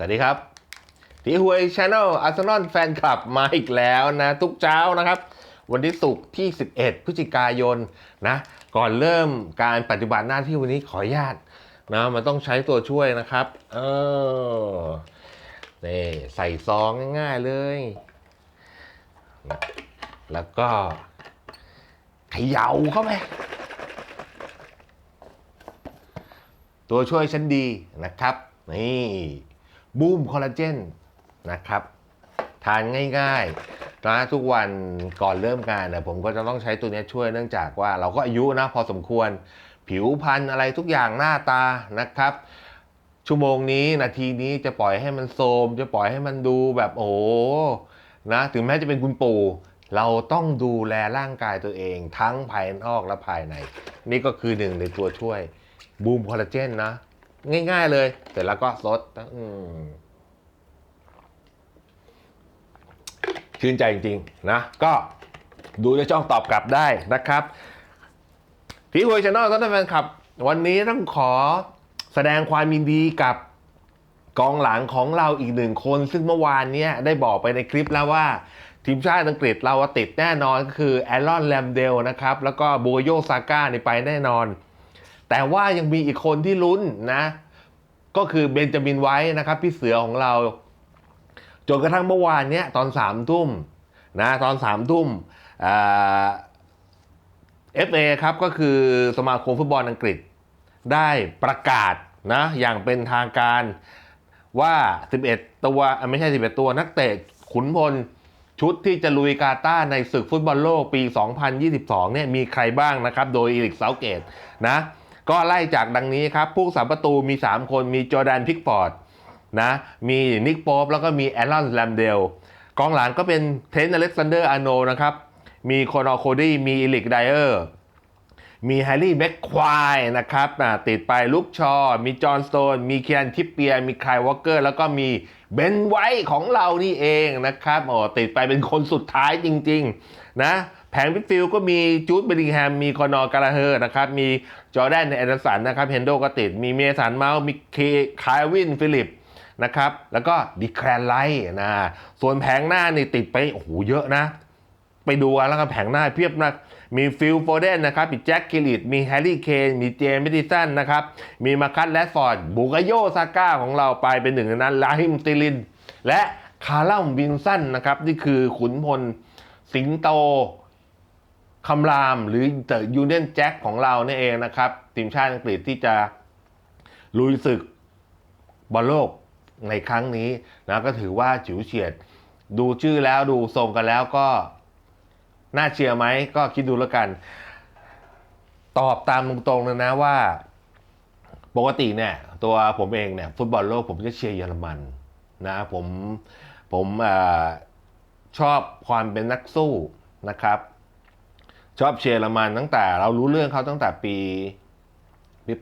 สวัสดีครับทีหวยช anel อาร์เซนอลแฟนคลับมาอีกแล้วนะ ทุกเช้านะครับ วันที่ศุกร์ที่ 11 พฤศจิกายนนะ ก่อนเริ่มการปฏิบัติหน้าที่วันนี้ขออนุญาตนะมันต้องใช้ตัวช่วยนะครับ เออนี่ใส่ซองง่ายๆเลยนะแล้วก็เขย่าเข้าไป ตัวช่วยชั้นดีนะครับ นี่ บูมคอลลาเจนนะครับ ทานง่ายๆนะทุกวันก่อนเริ่มงานเนี่ยผมก็จะต้องใช้ตัวนี้ช่วยเนื่องจากว่าเราก็อายุนะพอสมควร ผิวพรรณอะไรทุกอย่างหน้าตานะครับ ชั่วโมงนี้นาทีนี้จะปล่อยให้มันโทมจะปล่อยให้มันดูแบบโอ้นะถึงแม้จะเป็นคุณปู่เราต้องดูแลร่างกายตัวเองทั้งภายนอกและภายใน นี่ก็คือหนึ่งในตัวช่วยบูมคอลลาเจนนะ ง่าย ๆ เลย เสร็จแล้วก็ซดชื่นใจจริง ๆ นะ ก็ดูในช่องตอบกลับได้นะครับพี่หวยชาแนลท่านแฟนคลับ วันนี้ต้องขอแสดงความยินดีกับกองหลังของเราอีกหนึ่งคน ซึ่งเมื่อวานเนี้ยได้บอกไปในคลิปแล้วว่า ทีมชาติอังกฤษเราติดแน่นอนก็คือแอรอนแลมเดลนะครับ แล้วก็บูโยซาก้านี่ไปแน่นอน แต่ว่ายังมีอีกคนที่ลุ้นนะ ก็คือเบนจามินไว้นะครับพี่เสือของเรา จนกระทั่งเมื่อวานเนี้ยตอนสามทุ่มนะตอนสามทุ่มเอฟเอครับก็คือสมาคมฟุตบอลอังกฤษได้ประกาศนะอย่างเป็นทางการว่า 11 ตัวไม่ใช่ 11 ตัวนักเตะขุนพลชุดที่จะลุยกาตาในศึกฟุตบอลโลกปี 2022 เนี่ยมีใครบ้างนะครับ โดยอีริกเซาเกตนะ ก็ไล่จากดังนี้ครับ ผู้สาประตูมี 3 คนมีจอร์แดนพิกฟอร์ดนะมีนิกโป๊ปแล้วก็มีแอรอนแลมเดลกองหลังก็เป็นเทนอเล็กซานเดอร์อาโนนะครับ มีโคอนอโคดี้มีอิลิกไดเออร์มีแฮร์รี่แม็กควายนะครับอ่าติดไปลุกชอ มีจอห์นสโตน มีเคียนทิปเปียร์มีคายวอลเกอร์ แล้วก็มีเบนไวท์ของเรานี่เองนะครับโอ้ติดไปเป็นคนสุดท้ายจริง ๆ นะ แผงพิทฟิลก็มีจูดเบลลิงแฮม มีคอนอร์กาลาเฮอร์นะครับ มีจอแดนแอนเดอร์สันนะครับ เฮนโดก็ติด มีเมสันเมาส์มีเคคายวินฟิลิปนะครับ แล้วก็ดิแคลนไลท์นะ ส่วนแผงหน้านี่ติดไป โอ้โห เยอะนะ ไปดูกันแล้วก็แผงหน้าเพียบนะมีฟิลโฟเดนนะครับ มีแจ็คกิลิตมีแฮร์รี่เคน มีเจมส์มิดิสันนะครับ มีมาคัตแรดฟอร์ดบุกโยซาก้าของเราไปเป็นหนึ่งในนั้น ลาฮิมติลิน และคาร์ลัมวินสันนะครับ นี่คือขุนพลสิงโต คำรามหรือเดอะยูเนียนแจ็คของเราเนี่ยเองนะครับทีมชาติอังกฤษที่จะลุยศึกบอลโลกในครั้งนี้นะก็ถือว่าฉิวเฉียด ดูชื่อแล้วดูทรงกันแล้วก็น่าเชียร์ไหมก็คิดดูแล้วกัน ตอบตามตรงๆเลยนะว่า ปกติเนี่ย ตัวผมเองเนี่ย ฟุตบอลโลกผมจะเชียร์เยอรมันนะผมผมอชอบความเป็นนักสู้นะครับ ชอบเชียร์เยอรมันตั้งแต่เรารู้เรื่องเขาตั้งแต่ปีปี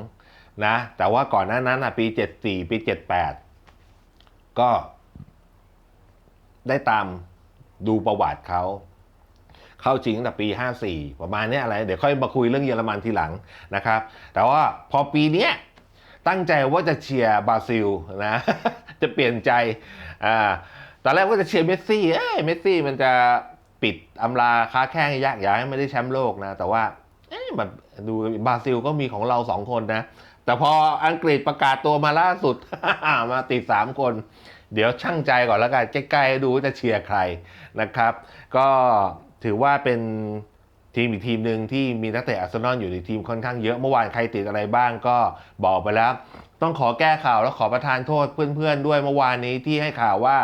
82 นะ แต่ว่าก่อนหน้านั้นอะปี 74 ปี 78 ก็ได้ตามดูประวัติเขาเข้าจริงตั้งแต่ปี 54 ประมาณนี้อะไร เดี๋ยวค่อยมาคุยเรื่องเยอรมันทีหลังนะครับ แต่ว่าพอปีเนี้ยตั้งใจว่าจะเชียร์บราซิลนะ จะเปลี่ยนใจอ่าตอนแรกว่าจะเชียร์เมสซี่เอ้ยเมสซี่มันจะ ปิดอำลาค้าแข้งยากอยากให้ไม่ได้แชมป์โลกนะ แต่ว่าแบบดูบราซิลก็มีของเราสองคนนะ แต่พออังกฤษประกาศตัวมาล่าสุด มาติด3คน เดี๋ยวช่างใจก่อนแล้วกันใกล้ๆดูจะเชียร์ใครนะครับ ก็ถือว่าเป็นทีมอีกทีมหนึ่งที่มีนักเตะอาร์เซนอลอยู่ในทีมค่อนข้างเยอะเมื่อวานใครติดอะไรบ้างก็บอกไปแล้ว ต้องขอแก้ข่าวแล้วขอประทานโทษเพื่อนๆด้วยเมื่อวานนี้ที่ให้ข่าวว่า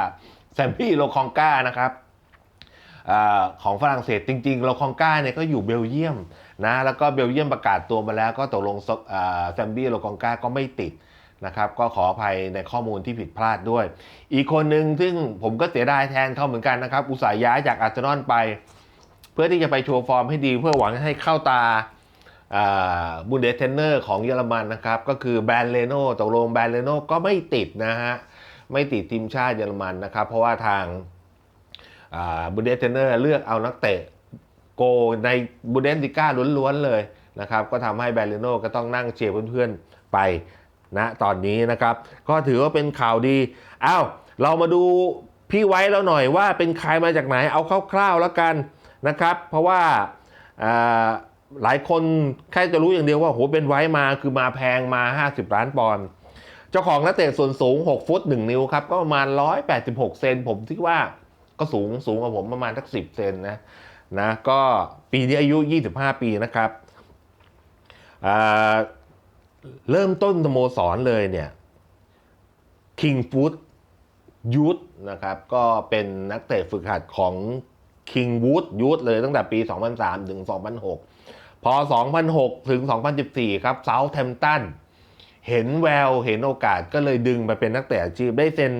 แซมพี่โลคองก้านะครับ ของฝรั่งเศสจริงๆโลคองก้าเนี่ยก็อยู่เบลเยียมนะแล้วก็เบลเยียมประกาศตัวมาแล้วก็ตกลงอ่าแซมบี้โลคองก้าก็ไม่ติดนะครับก็ขออภัยในข้อมูลที่ผิดพลาดด้วย อีกคนหนึ่งซึ่งผมก็เสียดายแทนเขาเหมือนกันนะครับ อุตส่าห์ย้ายจากอาร์เซนอลไป เพื่อที่จะไปโชว์ฟอร์มให้ดี เพื่อหวังให้เข้าตาบุนเดสเทนเนอร์ของเยอรมันนะครับ ก็คือแบรนเลโน่ตกลงแบรนเลโน่ก็ไม่ติดนะฮะ ไม่ติดทีมชาติเยอรมันนะครับ เพราะว่าทาง บุนเดสเทนเนอร์เลือกเอานักเตะโกในบุนเดสติก้าล้วนๆเลยนะครับก็ทำให้แบรนเลโนก็ต้องนั่งเชียร์เพื่อนๆไปนะตอนนี้นะครับ ก็ถือว่าเป็นข่าวดีอ้าวเรามาดูพี่ไว้แล้วหน่อยว่าเป็นใครมาจากไหนเอาคร่าวๆแล้วกันนะครับ เพราะว่าอ่าหลายคนแค่จะรู้อย่างเดียวว่าโหเป็นไว้มาคือมาแพงมา 50 ล้านปอนด์เจ้าของนักเตะส่วนสูง 6 ฟุต 1 นิ้วครับ ก็ประมาณ 186 เซนผมคิดว่า ก็สูงสูงกว่าผมประมาณสัก10เซนนะนะก็ปีนี้อายุ 25 ปีนะครับเริ่มต้นสโมสรเลยเนี่ย King Foot Youth นะครับก็เป็นนักเตะฝึกหัดของ King Wood Youth เลยตั้งแต่ปี 2003 ถึง 2006 พอ 2006 ถึง 2014 ครับ Southampton เห็นแววเห็นโอกาสก็เลยดึงไปเป็นนักเตะอาชีพได้เซ็น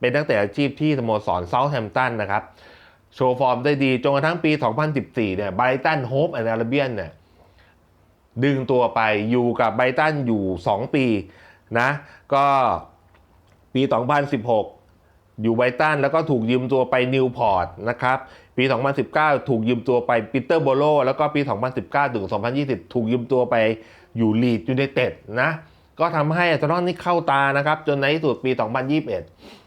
เป็นนักเตะอาชีพที่สโมสร Southampton นะครับ โชว์ฟอร์มได้ดีจนกระทั่งปี 2014 เนี่ยไบรตันโฮปแอนด์อาร์เบียนเนี่ยดึงตัวไปอยู่กับไบรตันอยู่ 2 ปีนะก็ปี 2016 อยู่ไบรตันแล้วก็ถูกยืมตัวไปนิวพอร์ตนะครับปี 2019 ถูกยืมตัวไปปีเตอร์โบโลแล้วก็ปี 2019 ถึง 2020 ถูกยืมตัวไปอยู่ลีดยูไนเต็ดนะก็ทำให้อาร์เซนอลนี่เข้าตานะครับ จนในที่สุดปี 2021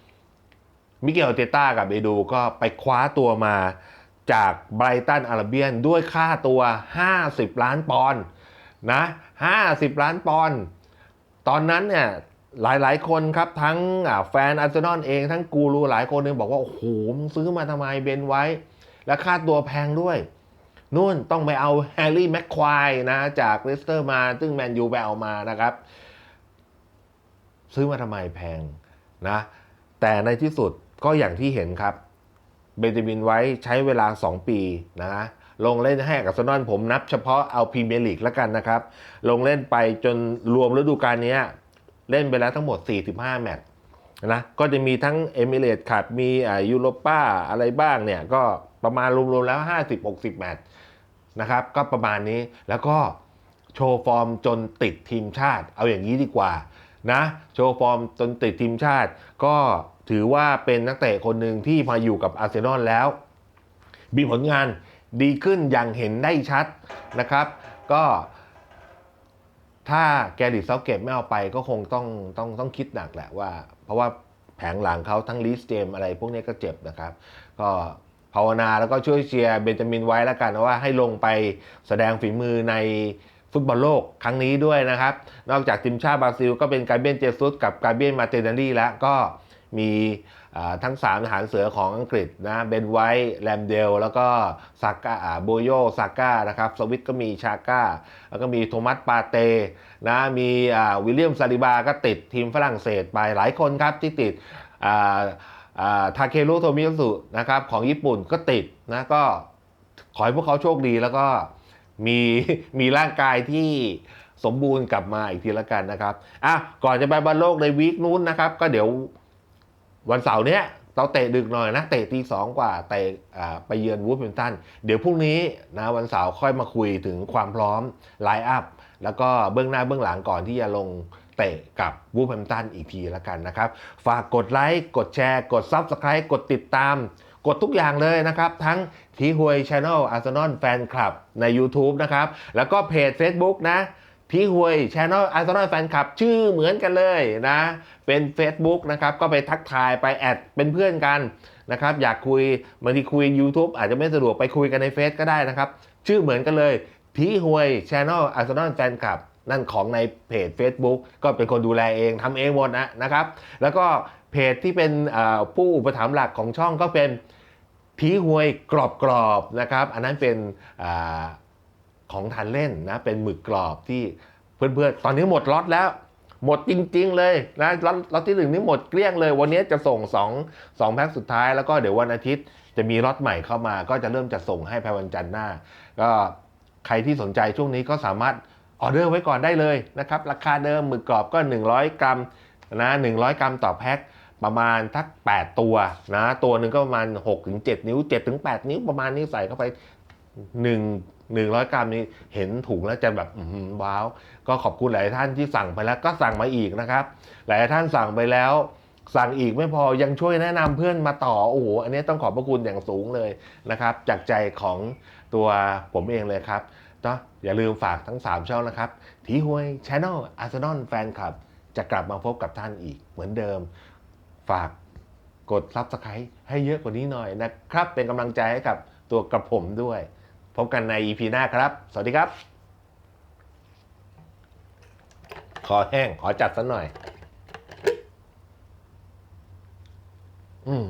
มิเกลเตต้ากับเอดูก็ไปคว้าตัวมาจากไบรตันอาร์เบียนด้วยค่าตัว 50 ล้านปอนด์นะ50 ล้านปอนด์ตอนนั้นเนี่ยหลาย ๆ คนครับ ทั้งแฟนอาร์เซนอลเองทั้งกูรูหลายคนเนี่ยบอกว่า โอ้โหมึงซื้อมาทำไมเบนไว้ และค่าตัวแพงด้วย นู่นต้องไปเอาแฮร์รี่แม็กควายนะ จากเลสเตอร์มา ซึ่งแมนยูไปเอามานะครับ ซื้อมาทำไมแพงนะ แต่ในที่สุด ก็อย่างที่เห็นครับ เบนจามินไว้ใช้เวลา 2 ปีนะลงเล่นให้กับอาร์เซนอลผมนับเฉพาะเอาพรีเมียร์ลีกแล้วกันนะครับ ลงเล่นไปจนรวมฤดูกาลนี้เล่นไปแล้วทั้งหมด 45 แมตช์นะก็จะมีทั้งเอมิเรตขับมีอ่ยูโรป้าอะไรบ้างเนี่ยก็ประมาณรวมๆแล้ว 50-60 แมตช์นะครับ ก็ประมาณนี้แล้วก็โชว์ฟอร์มจนติดทีมชาติ เอาอย่างนี้ดีกว่านะ โชว์ฟอร์มจนติดทีมชาติก็ ถือว่าเป็นนักเตะคนหนึ่งที่มาอยู่กับอาร์เซนอลแล้ว มีผลงานดีขึ้นอย่างเห็นได้ชัดนะครับ ก็ถ้าแกริเซาเกตไม่เอาไปก็คงต้องต้องต้องคิดหนักแหละว่า เพราะว่าแผงหลังเขาทั้งลีสเจมอะไรพวกนี้ก็เจ็บนะครับ ก็ภาวนาแล้วก็ช่วยเชียร์เบนจามินไว้แล้วกันว่าให้ลงไปแสดงฝีมือในฟุตบอลโลกครั้งนี้ด้วยนะครับ นอกจากทีมชาติบราซิล ก็เป็นกาเบียนเจซุสกับกาเบียนมาเตนารีแล้วก็ มีทั้ง 3 ทหารเสือของอังกฤษนะเบนไวท์แรมเดล แล้วก็ซาก้าโบโยซาก้านะครับสวิตก็มีชาก้า แล้วก็มีโทมัสปาเตนะมีวิลเลียมซาลิบาก็ติดทีมฝรั่งเศสไปหลายคนครับที่ติดทาเครุโทมิยสุนะครับของญี่ปุ่นก็ติดนะก็ขอให้พวกเขาโชคดีแล้วก็มีมีร่างกายที่สมบูรณ์กลับมาอีกทีละกันนะครับอะก่อนจะไปบอลโลกในวีคนู้นนะครับ ก็เดี๋ยว วันเสาร์เนี้ยเราเตะดึกหน่อยนะ เตะตีสองกว่าเตะไปเยือนวูฟเ n นตัน เดี๋ยวพรุ่งนี้นะวันเสาร์ค่อยมาคุยถึงความพร้อมไลน์อัพแล้วก็เบื้องหน้าเบื้องหลังก่อนที่จะลงเตะกับวูฟเ n นตันอีกทีละกันนะครับ ฝากกดไลค์ กดแชร์ กด Subscribe กดติดตาม กดทุกอย่างเลยนะครับ ทั้งทีหวยช anel อาร์เซนอลแฟนคลับใน YouTube นะครับ แล้วก็เพจ Facebook นะ ทีหวยช anel อาร์เซนอลแฟนคลับชื่อเหมือนกันเลยนะ เป็น Facebook นะครับ ก็ไปทักทายไปแอดเป็นเพื่อนกันนะครับ อยากคุยบางทีคุย YouTube อาจจะไม่สะดวกไปคุยกันในเฟซก็ได้นะครับ ชื่อเหมือนกันเลยทีหวยช anel อาร์เซนอลแฟนคลับนั่นของในเพจ Facebook ก็เป็นคนดูแลเองทำเองหมดนะนะครับ แล้วก็เพจที่เป็นผู้อุปถัมภ์หลักของช่องก็เป็นทีหวยกรอบๆนะครับ อันนั้นเป็น ของทานเล่นนะเป็นหมึกกรอบที่เพื่อนๆ ตอนนี้หมดล็อตแล้ว หมดจริง ๆ เลยนะล็อตล็อตที่หนึ่งนี่หมดเกลี้ยงเลย วันนี้จะส่ง2 2แพ็คสุดท้ายแล้วก็เดี๋ยววันอาทิตย์จะมีล็อตใหม่เข้ามา ก็จะเริ่มจะส่งให้ภายวันจันทร์หน้า ก็ใครที่สนใจช่วงนี้ก็สามารถออเดอร์ไว้ก่อนได้เลยนะครับราคาเดิมหมึกกรอบก็ 100 กรัมนะ100 กรัมต่อแพ็คประมาณทัก 8 ตัวนะตัวหนึ่งก็ประมาณ 6-7 นิ้ว 7-8 นิ้วประมาณนี้ใส่เข้าไป 1 100 กรัมนี้เห็นถุงแล้วจะแบบว้าว ก็ขอบคุณหลายท่านที่สั่งไปแล้วก็สั่งมาอีกนะครับ หลายท่านสั่งไปแล้ว สั่งอีกไม่พอยังช่วยแนะนำเพื่อนมาต่อโอ้โหอันนี้ต้องขอบพระคุณอย่างสูงเลยนะครับ จากใจของตัวผมเองเลยครับก็อย่าลืมฝากทั้ง 3 ช่องนะครับ ทีหวย Channel Arsenal Fan Club ใจจะกลับมาพบกับท่านอีกเหมือนเดิม ฝากกด Subscribe ให้เยอะกว่านี้หน่อยนะครับ เป็นกำลังใจให้กับตัวกระผมด้วย พบกันใน EP หน้าครับ สวัสดีครับ ขอแห้ง ขอจัดสักหน่อย อืม